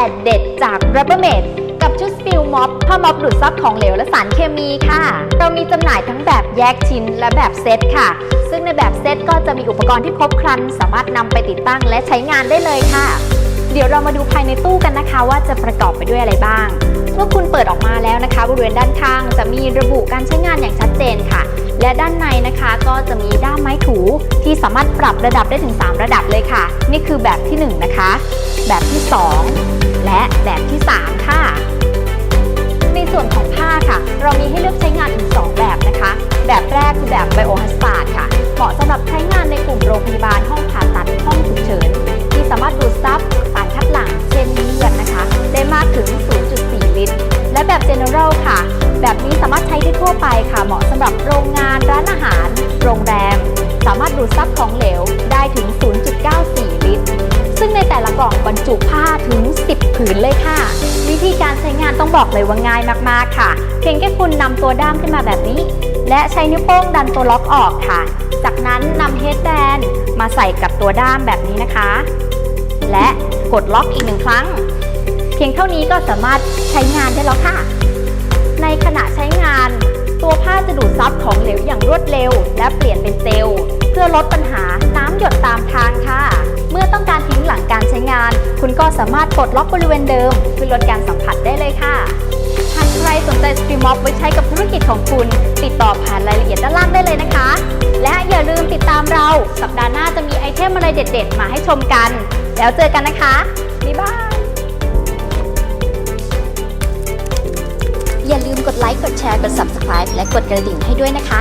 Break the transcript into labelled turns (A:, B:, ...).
A: แต่เด็ดจาก Rubbermaid กับชุด Spill Mop ผ้าม็อบดูดซับของเหลวและสารเคมีค่ะ เรามีจำหน่ายทั้งแบบแยกชิ้นและแบบเซตค่ะ ซึ่งในแบบเซตก็จะมีอุปกรณ์ที่ครบครัน สามารถนำไปติดตั้งและใช้งานได้เลยค่ะ เดี๋ยวเรามาดูภายในตู้กันนะคะ ว่าจะประกอบไปด้วยอะไรบ้าง เมื่อคุณเปิดออกมาแล้วนะคะ บริเวณด้านข้างจะมีระบุการใช้งานอย่างชัดเจนค่ะ และด้านในนะคะก็จะมีด้ามไม้ถูที่สามารถปรับระดับได้ถึง 3 ระดับเลยค่ะ นี่คือแบบที่ 1 นะคะ แบบที่ 2 ผ้าค่ะ เรามีให้เลือกใช้งานถึง 2 แบบนะคะ แบบแรกคือแบบไบโอฮัสปาดค่ะ เหมาะสำหรับใช้งานในกลุ่มโรงพยาบาลห้องผ่าตัดห้องฉุกเฉิน ที่สามารถดูดซับสารคัดหลั่งเช่นเลือดนะคะ ได้มากถึง 0.4 ลิตร และแบบ General ค่ะ แบบนี้สามารถใช้ได้ทั่วไปค่ะ เหมาะสำหรับโรงงานร้านอาหาร โรงแรม สามารถดูดซับของเหลวได้ถึง 0.94 ลิตร ซึ่งในแต่ละกล่องบรรจุผ้าถึง 10 ผืนเลยค่ะ ธีการใช้งานต้องบอกเลยว่าง่ายมากๆค่ะ เพียงแค่คุณนำตัวด้ามขึ้นมาแบบนี้ และใช้นิ้วโป้งดันตัวล็อกออกค่ะ จากนั้นนำเฮดแบนมาใส่กับตัวด้ามแบบนี้นะคะ และกดล็อกอีกหนึ่งครั้ง เพียงเท่านี้ก็สามารถใช้งานได้แล้วค่ะ ในขณะใช้งาน ตัวผ้าจะดูดซับของเหลวอย่างรวดเร็ว และเปลี่ยนเป็นเจลเพื่อลดปัญหาน้ำหยดตามทางค่ะ เมื่อต้องการทิ้งหลังการใช้งาน คุณก็สามารถปลดล็อกบริเวณเดิมเพื่อลดการสัมผัสได้เลยค่ะ หากใครสนใจสตรีมม็อบไว้ใช้กับธุรกิจของคุณ ติดต่อผ่านรายละเอียดด้านล่างได้เลยนะคะ และอย่าลืมติดตามเรา สัปดาห์หน้าจะมีไอเทมอะไรเด็ด ๆ มาให้ชมกัน แล้วเจอกันนะคะ บ๊ายบาย อย่าลืมกดไลค์ กดแชร์ กด Subscribe และกดกระดิ่งให้ด้วยนะคะ